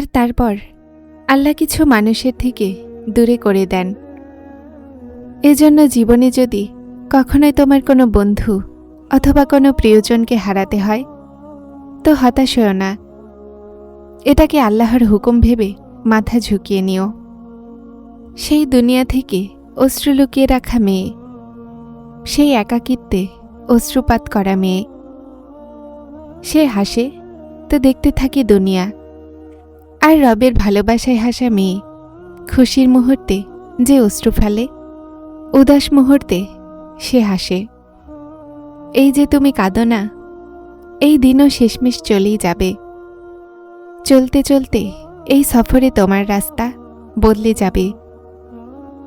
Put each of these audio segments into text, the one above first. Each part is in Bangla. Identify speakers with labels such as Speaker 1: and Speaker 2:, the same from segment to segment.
Speaker 1: আর তারপর আল্লাহ কিছু মানুষের থেকে দূরে করে দেন। এজন্য জীবনে যদি কখনোই তোমার কোনো বন্ধু অথবা কোনো প্রিয়জনকে হারাতে হয়, তো হতাশ হও না। এটাকে আল্লাহর হুকুম ভেবে মাথা ঝুঁকিয়ে নিও। সেই দুনিয়া থেকে অশ্রু লুকিয়ে রাখা মেয়ে, সেই একাকিত্বে অশ্রুপাত করা মেয়ে। সে হাসে, তো দেখতে থাকে দুনিয়া। আর রবের ভালোবাসায় হাসা মেয়ে। খুশির মুহূর্তে যে অশ্রু ফেলে, উদাস মুহূর্তে সে হাসে। এই যে তুমি কাঁদো না, এই দিনও শেষমেশ চলেই যাবে। চলতে চলতে এই সফরে তোমার রাস্তা বদলে যাবে।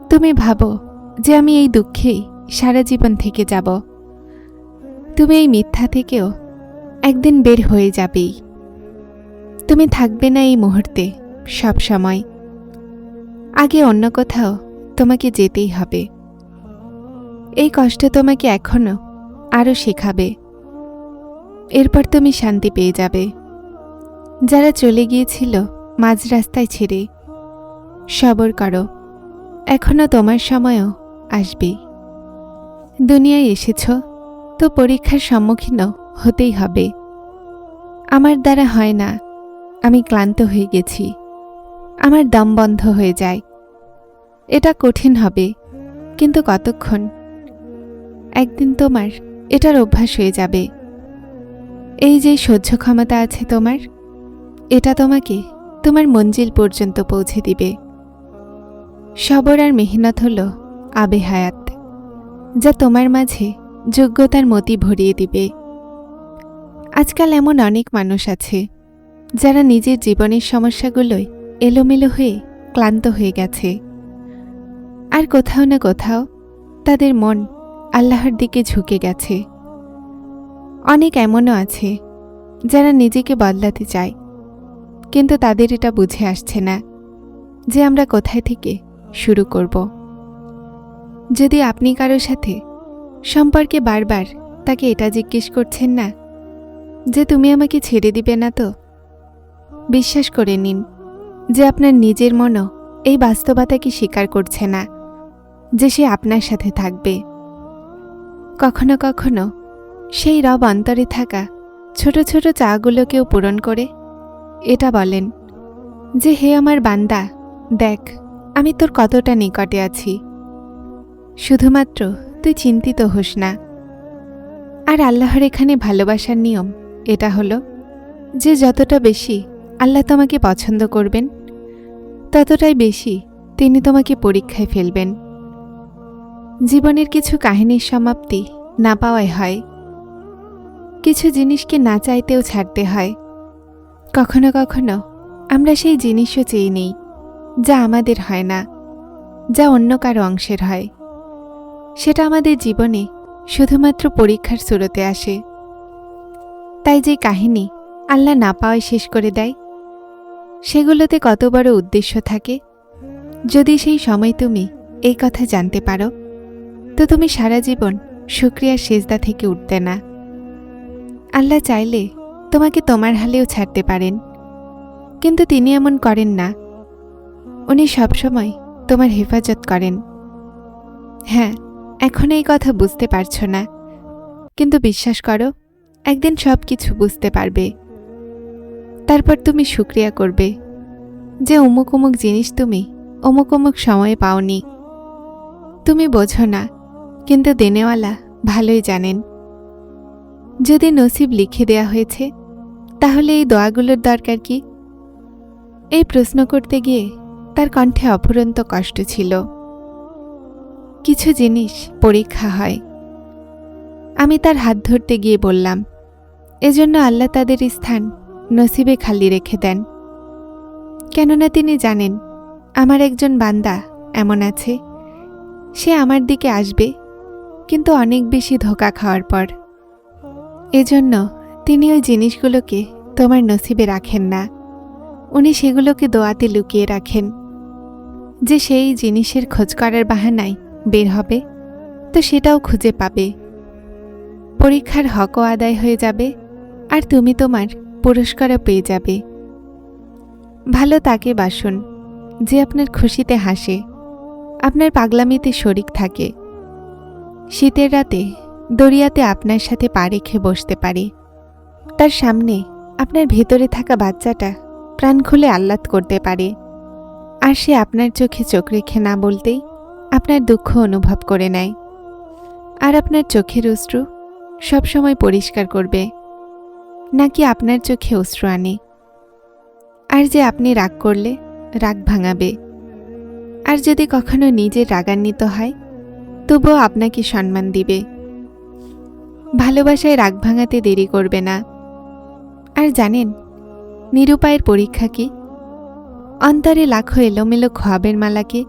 Speaker 1: তুমি ভাবো যে আমি এই দুঃখেই সারা জীবন থেকে যাব। তুমি এই মিথ্যা থেকেও একদিন বের হয়ে যাবেই। তুমি থাকবে না এই মুহূর্তে, সব সময়। আগে অন্য কোথাও তোমাকে যেতেই হবে। এই কষ্ট তোমাকে এখনও আরও শেখাবে। এরপর তুমি শান্তি পেয়ে যাবে। যারা চলে গিয়েছিল মাঝ রাস্তায় ছেড়ে, সবর করো, এখনও তোমার সময়ও আসবে। দুনিয়ায় এসেছ, তো পরীক্ষার সম্মুখীনও হতেই হবে। আমার দ্বারা হয় না আমি ক্লান্ত হয়ে গেছি। আমার দম বন্ধ হয়ে যায়। এটা কঠিন হবে, কিন্তু কতক্ষণ? একদিন তোমার, এটার অভ্যাস হয়ে যাবে। এই যে সহ্য ক্ষমতা আছে তোমার, এটা তোমাকে তোমার মঞ্জিল পর্যন্ত পৌঁছে দিবে। সবর আর মেহনত হল আবে হায়াত, যা তোমার মাঝে যোগ্যতার মতি ভরিয়ে দিবে। আজকাল এমন অনেক মানুষ আছে যারা নিজের জীবনের সমস্যাগুলোয় এলোমেলো হয়ে ক্লান্ত হয়ে গেছে। আর কোথাও না কোথাও তাদের মন আল্লাহর দিকে ঝুঁকে গেছে। অনেক এমনও আছে যারা নিজেকে বদলাতে চায়, কিন্তু তাদের এটা বুঝে আসছে না যে আমরা কোথায় থেকে শুরু করব। যদি আপনি কারোর সাথে সম্পর্কে বারবার তাকে এটা জিজ্ঞেস করছেন না যে, তুমি আমাকে ছেড়ে দিবে না তো? বিশ্বাস করে নিন যে আপনার নিজের মনও এই বাস্তবতাকে স্বীকার করছে না, যে সে আপনার সাথে থাকবে। কখনো কখনো সেই রব অন্তরে থাকা ছোট ছোট চাগুলোকেও পূরণ করে এটা বলেন যে, হে আমার বান্দা, দেখ, আমি তোর কতটা নিকটে আছি। শুধুমাত্র তুই চিন্তিত হোস না। আর আল্লাহর এখানে ভালোবাসার নিয়ম এটা হলো যে, যতটা বেশি আল্লাহ তোমাকে পছন্দ করবেন। ততটাই বেশি তিনি তোমাকে পরীক্ষায় ফেলবেন। জীবনের কিছু কাহিনীর সমাপ্তি না পাওয়াই হয়। কিছু জিনিসকে না চাইতেও ছাড়তে হয়। কখনো কখনো আমরা সেই জিনিসও চেয়ে নেই, যা আমাদের হয় না, যা অন্য কারও অংশের হয়। সেটা আমাদের জীবনে শুধুমাত্র পরীক্ষার সুরতে আসে। তাই যে কাহিনী আল্লাহ না পাওয়ায় শেষ করে দেয় সেগুলোতে কত বড় উদ্দেশ্য থাকে? যদি সেই সময় তুমি এই কথা জানতে পারো, তো তুমি সারা জীবন শুক্রিয়ার সেজদা থেকে উঠতে না। আল্লাহ চাইলে তোমাকে তোমার হালেও ছাড়তে পারেন, কিন্তু তিনি এমন করেন না। উনি সবসময় তোমার হেফাজত করেন। হ্যাঁ এখন এই কথা বুঝতে পারছ না, কিন্তু বিশ্বাস করো, একদিন সব কিছু বুঝতে পারবে। তারপর তুমি শুক্রিয়া করবে। যে অমুক অমুক জিনিস তুমি অমুক অমুক সময়ে পাওনি। তুমি বোঝো না, কিন্তু দেনেওয়ালা ভালোই জানেন। যদি নসিব লিখে দেয়া হয়েছে, তাহলে এই দোয়াগুলোর দরকার কি? এই প্রশ্ন করতে গিয়ে তার কণ্ঠে অফুরন্ত কষ্ট ছিল। কিছু জিনিস পরীক্ষা হয়। আমি তার হাত ধরতে গিয়ে বললাম, এজন্য আল্লাহ তাদের স্থান নসিবে খালি রেখে দেন। কেননা তিনি জানেন, আমার একজন বান্দা এমন আছে। সে আমার দিকে আসবে, কিন্তু অনেক বেশি ধোকা খাওয়ার পর। এজন্য তিনি ওই জিনিসগুলোকে তোমার নসিবে রাখেন না। উনি সেগুলোকে দোয়াতে লুকিয়ে রাখেন। যে সেই জিনিসের খোঁজ করার বাহানায় বের হবে, তো সেটাও খুঁজে পাবে। পরীক্ষার হকও আদায় হয়ে যাবে, আর তুমি তোমার পুরস্কারও পেয়ে যাবে। ভালো তাকে বাসুন, যে আপনার খুশিতে হাসে। আপনার পাগলামিতে শরিক থাকে। শীতের রাতে দরিয়াতে আপনার সাথে পা রেখে বসতে পারে। তার সামনে আপনার ভেতরে থাকা বাচ্চাটা প্রাণ খুলে আহ্লাদ করতে পারে। আর সে আপনার চোখে চোখ রেখে না বলতেই আপনার দুঃখ অনুভব করে নেয়। আর আপনার চোখের অশ্রু সবসময় পরিষ্কার করবে। নাকি আপনার চোখে অশ্রু আনে? আর যে আপনি রাগ করলে, রাগ ভাঙাবে। আর যদি কখনো নিজের রাগান্বিত হয়, তবুও আপনাকে সম্মান দিবে। ভালোবাসায় রাগ ভাঙাতে দেরি করবে না। আর জানেন, নিরুপায়ের পরীক্ষা কি? অন্তরে লাখো এলোমেলো খোয়াবের মালাকে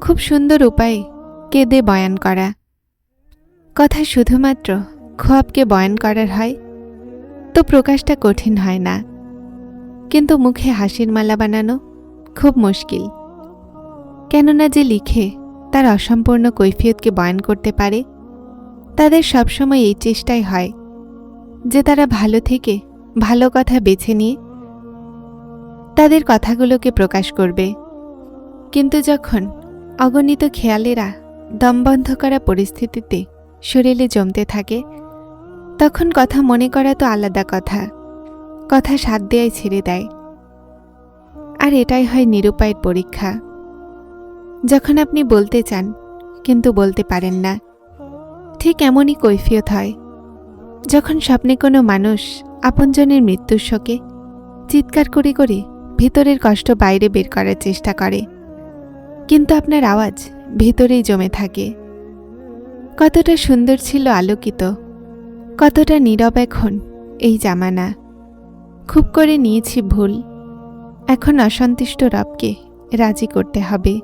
Speaker 1: খুব সুন্দর উপায়ে কেঁদে বয়ান করা। কথা শুধুমাত্র খোয়াবকে বয়ান করার হয় তো প্রকাশটা কঠিন হয় না। কিন্তু মুখে হাসির মালা বানানো খুব মুশকিল। কেননা যে লিখে তার অসম্পূর্ণ কৈফিয়তকে বয়ান করতে পারে, তাদের সবসময় এই চেষ্টাই হয় যে তারা ভালো থেকে ভালো কথা বেছে নিয়ে তাদের কথাগুলোকে প্রকাশ করবে। কিন্তু যখন অগণিত খেয়ালেরা দমবন্ধ করা পরিস্থিতিতে শরীরে জমতে থাকে তখন কথা মনে করা তো আলাদা কথা। কথা সাত দেয়াই ছেড়ে দেয়। আর এটাই হয় নিরুপায়ের পরীক্ষা। যখন আপনি বলতে চান, কিন্তু বলতে পারেন না। ঠিক এমনই কৈফিয়ত হয়। যখন স্বপ্নে কোনো মানুষ আপনজনের মৃত্যুর শোকে চিৎকার করে করে ভেতরের কষ্ট বাইরে বের করার চেষ্টা করে। কিন্তু আপনার আওয়াজ ভেতরেই জমে থাকে। কতটা সুন্দর ছিল আলোকিত। কতটা নীরব এখন এই জামানা। খুব করে নিয়েছি ভুল। এখন অসন্তুষ্ট রবকে রাজি করতে হবে।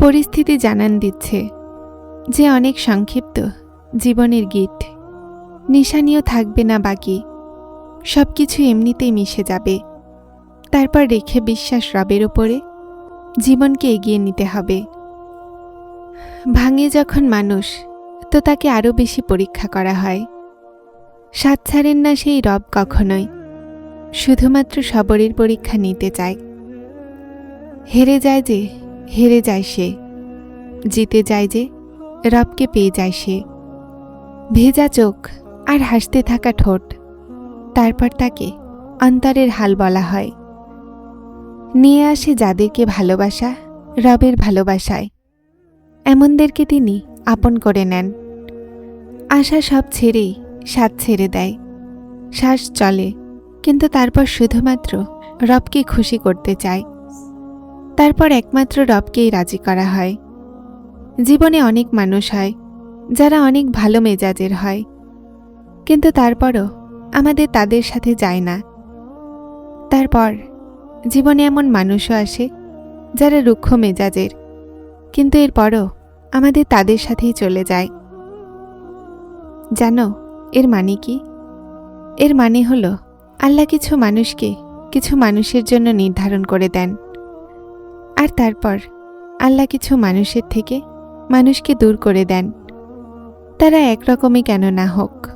Speaker 1: পরিস্থিতি জানান দিচ্ছে যে অনেক সংক্ষিপ্ত জীবনের গীত। নিশানিও থাকবে না বাকি। সব কিছু এমনিতেই মিশে যাবে। তারপর রেখে বিশ্বাস রবের ওপরে জীবনকে এগিয়ে নিতে হবে। ভাঙে যখন মানুষ তো তাকে আরও বেশি পরীক্ষা করা হয়। সাত ছাড়েন না সেই রব কখনোই। শুধুমাত্র সবরের পরীক্ষা নিতে চায়। হেরে যায় যে, হেরে যায় সে। জিতে যায় যে, রবকে পেয়ে যায় সে। ভেজা চোখ আর হাসতে থাকা ঠোঁট। তারপর তাকে অন্তরের হাল বলা হয়। নিয়ে আসে যাদেরকে ভালোবাসা, রবের ভালোবাসায়। এমনদেরকে তিনি আপন করে নেন। আশা সব ছেড়েই স্বাদ ছেড়ে দেয়। শ্বাস চলে, কিন্তু তারপর শুধুমাত্র রবকে খুশি করতে চায়। তারপর একমাত্র রবকেই রাজি করা হয়। জীবনে অনেক মানুষ হয়, যারা অনেক ভালো মেজাজের হয়। কিন্তু তারপরও আমাদের তাদের সাথে যায় না। তারপর জীবনে এমন মানুষও আসে, যারা রুক্ষ মেজাজের। কিন্তু এরপরও আমাদের তাদের সাথেই চলে যায়। জানো, এর মানে কি? এর মানে হলো, আল্লাহ কিছু মানুষকে কিছু মানুষের জন্য নির্ধারণ করে দেন। আর তারপর, আল্লাহ কিছু মানুষের থেকে মানুষকে দূর করে দেন। তারা একরকমই কেন না হোক।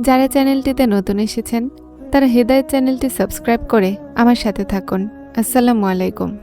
Speaker 1: যারা চ্যানেলটিতে নতুন এসেছেন, তারা হেদায়ত চ্যানেলটি সাবস্ক্রাইব করে আমার সাথে থাকুন। আসসালামু আলাইকুম।